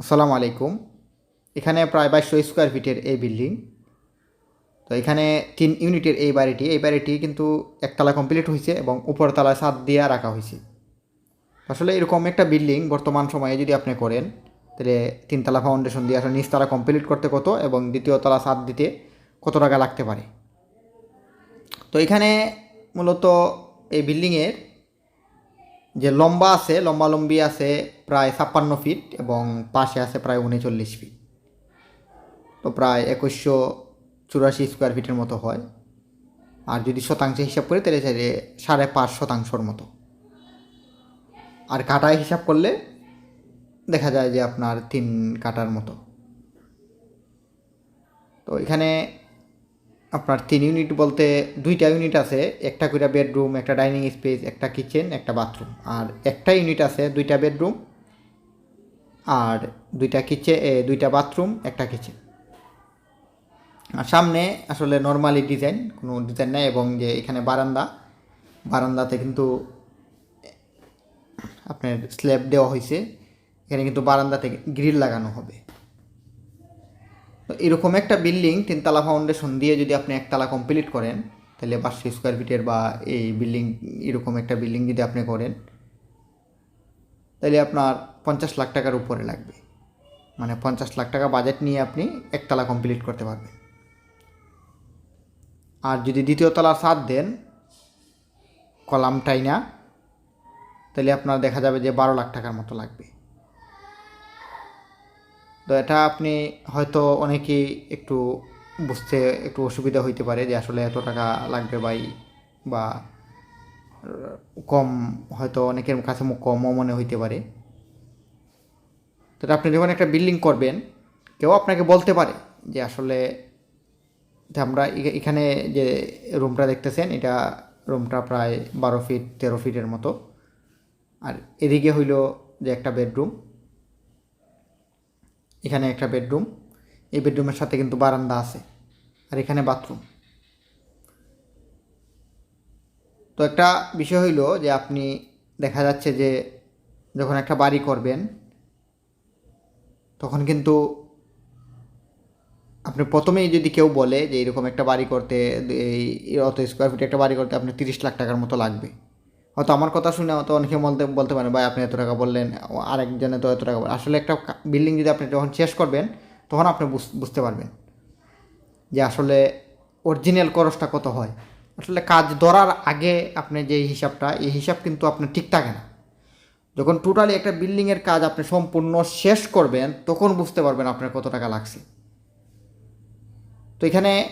আসসালামু আলাইকুম। এখানে প্রায় বাইশশো স্কোয়ার ফিটের এই বিল্ডিং। তো এখানে তিন ইউনিটের এই বাড়িটি এই বাড়িটি কিন্তু একতলা কমপ্লিট হয়েছে এবং উপরতলায় ছাদ দিয়ে রাখা হয়েছে। আসলে এরকম একটা বিল্ডিং বর্তমান সময়ে যদি আপনি করেন, তাহলে তিনতলা ফাউন্ডেশন দিয়ে আসলে নিচতলা কমপ্লিট করতে কত এবং দ্বিতীয় তলা ছাদ দিতে কত টাকা লাগতে পারে? তো এখানে মূলত এই বিল্ডিংয়ের যে লম্বা আছে, লম্বা লম্বি আছে প্রায় ছাপ্পান্ন ফিট এবং পাশে আছে প্রায় উনচল্লিশ ফিট। তো প্রায় একুশশো চুরাশি স্কোয়ার ফিটের মতো হয়। আর যদি শতাংশে হিসাব করি, তাহলে চাইলে সাড়ে পাঁচ শতাংশর মতো। আর কাটায় হিসাব করলে দেখা যায় যে আপনার তিন কাটার মতো। তো এখানে আপনার তিন ইউনিট বলতে দুইটা ইউনিট আছে, একটা করে বেডরুম একটা ডাইনিং স্পেস একটা কিচেন একটা বাথরুম আর একটা ইউনিট আছে, দুইটা বেডরুম আর দুইটা কিচেন দুইটা বাথরুম একটা কিচেন আর সামনে আসলে নর্মালি ডিজাইন কোনো ডিজাইন নাই এবং যে এখানে বারান্দা, বারান্দাতে কিন্তু আপনার স্ল্যাব দেওয়া হয়েছে এখানে কিন্তু বারান্দাতে গ্রিল লাগানো হবে। তো এরকম একটা বিল্ডিং তিনতলা ফাউন্ডেশন দিয়ে যদি আপনি একতলা কমপ্লিট করেন, তাহলে পাঁচশো স্কোয়ার ফিটের বা এই বিল্ডিং এরকম একটা বিল্ডিং যদি আপনি করেন, তাহলে আপনার পঞ্চাশ লাখ টাকার উপরে লাগবে। মানে পঞ্চাশ লাখ টাকা বাজেট নিয়ে আপনি একতলা কমপ্লিট করতে পারবেন। আর যদি দ্বিতীয় তলার ছাদ দেন, কলামটাই না, তাহলে আপনার দেখা যাবে যে বারো লাখ টাকার মতো লাগবে। তো এটা আপনি হয়তো অনেকেই একটু বুঝতে, একটু অসুবিধা হইতে পারে যে আসলে এত টাকা লাগবে বাই বা কম, হয়তো অনেকের কাছে কমও মনে হইতে পারে। তো আপনি যখন একটা বিল্ডিং করবেন, কেউ আপনাকে বলতে পারে যে আসলে আমরা এখানে যে রুমটা দেখতেছেন, এটা রুমটা প্রায় বারো ফিট, তেরো ফিটের মতো। আর এদিকে হইল যে একটা বেডরুম। এখানে একটা বেডরুম। এই বেডরুমের সাথে কিন্তু বারান্দা আছে। আর এখানে বাথরুম। তো একটা বিষয় হইল যে আপনি দেখা যাচ্ছে যে যখন একটা বাড়ি করবেন, তখন কিন্তু আপনি প্রথমেই যদি কেউ বলে যে এরকম একটা বাড়ি করতে, এই অত স্কোয়ার ফিট একটা বাড়ি করতে আপনি তিরিশ লাখ টাকার মতো লাগবে। হয়তো আমার কথা শুনে হয়তো অনেকে বলতে বলতে পারেন, ভাই, আপনি এত টাকা বললেন আরেকজনে তো এত টাকা বললেন আসলে একটা বিল্ডিং যদি আপনি যখন শেষ করবেন, তখন আপনি বুঝ- বুঝতে পারবেন যে আসলে অরিজিনাল খরচটা কত হয়। আসলে কাজ ধরার আগে আপনি যে হিসাবটা, এই হিসাব কিন্তু আপনার ঠিক থাকে না। যখন টোটালি একটা বিল্ডিংয়ের কাজ আপনি সম্পূর্ণ শেষ করবেন, তখন বুঝতে পারবেন আপনার কত টাকা লাগছে। তো এখানে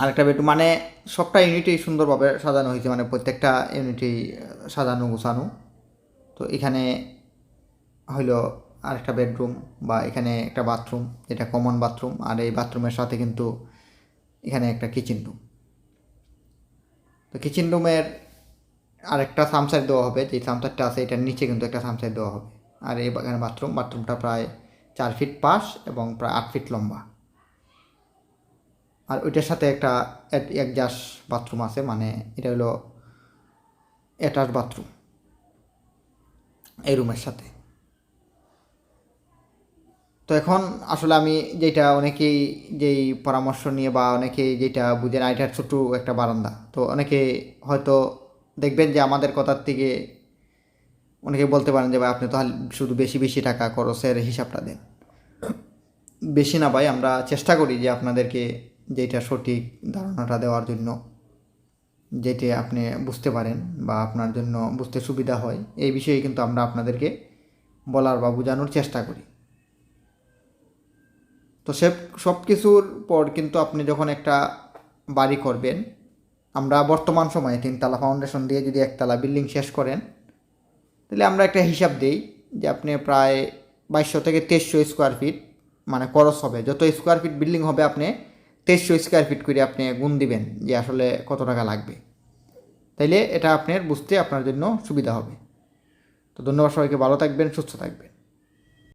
আরেকটা বেডরুম মানে সবটা ইউনিটেই সুন্দরভাবে সাজানো হয়েছে মানে প্রত্যেকটা ইউনিটেই সাজানো গোছানো। তো এখানে হইল আরেকটা বেডরুম বা এখানে একটা বাথরুম, যেটা কমন বাথরুম, আর এই বাথরুমের সাথে কিন্তু এখানে একটা কিচেন রুম। তো কিচেন রুমের আরেকটা সামসাইড দেওয়া হবে যে সামসাইডটা আছে এটার নিচে কিন্তু একটা সামসাইড দেওয়া হবে। আর এই এখানে বাথরুম, বাথরুমটা প্রায় চার ফিট পাশ এবং প্রায় আট ফিট লম্বা। আর ওইটার সাথে একটা একজাস বাথরুম আছে মানে এটা হলো অ্যাটাচ বাথরুম এই রুমের সাথে। তো এখন আসলে আমি যেটা অনেকেই যেই পরামর্শ নিয়ে বা অনেকেই যেটা বুঝে না, এটার ছোট্ট একটা বারান্দা। তো অনেকে হয়তো দেখবেন যে আমাদের কথার থেকে অনেকে বলতে পারেন যে, ভাই, আপনি তো শুধু বেশি বেশি টাকা খরচের হিসাবটা দেন। বেশি না ভাই, আমরা চেষ্টা করি যে আপনাদেরকে যেটা সঠিক ধারণাটা দেওয়ার জন্য যেটি আপনি বুঝতে পারেন বা আপনার জন্য বুঝতে সুবিধা হয়, এই বিষয়ে কিন্তু আমরা আপনাদেরকে বলার বা বোঝানোর চেষ্টা করি। তো সে সব কিছুর পর কিন্তু আপনি যখন একটা বাড়ি করবেন, আমরা বর্তমান সময়ে তিনতলা ফাউন্ডেশন দিয়ে যদি একতলা বিল্ডিং শেষ করেন, তাহলে আমরা একটা হিসাব দিই যে আপনি প্রায় বাইশশো থেকে তেইশশো স্কোয়ার ফিট মানে খরচ হবে। যত স্কোয়ার ফিট বিল্ডিং হবে, আপনি তেইশশো স্কোয়ার ফিট করে আপনি গুণ দিবেন যে আসলে কত টাকা লাগবে। তাইলে এটা আপনার বুঝতে আপনার জন্য সুবিধা হবে। তো ধন্যবাদ সবাইকে, ভালো থাকবেন, সুস্থ থাকবেন।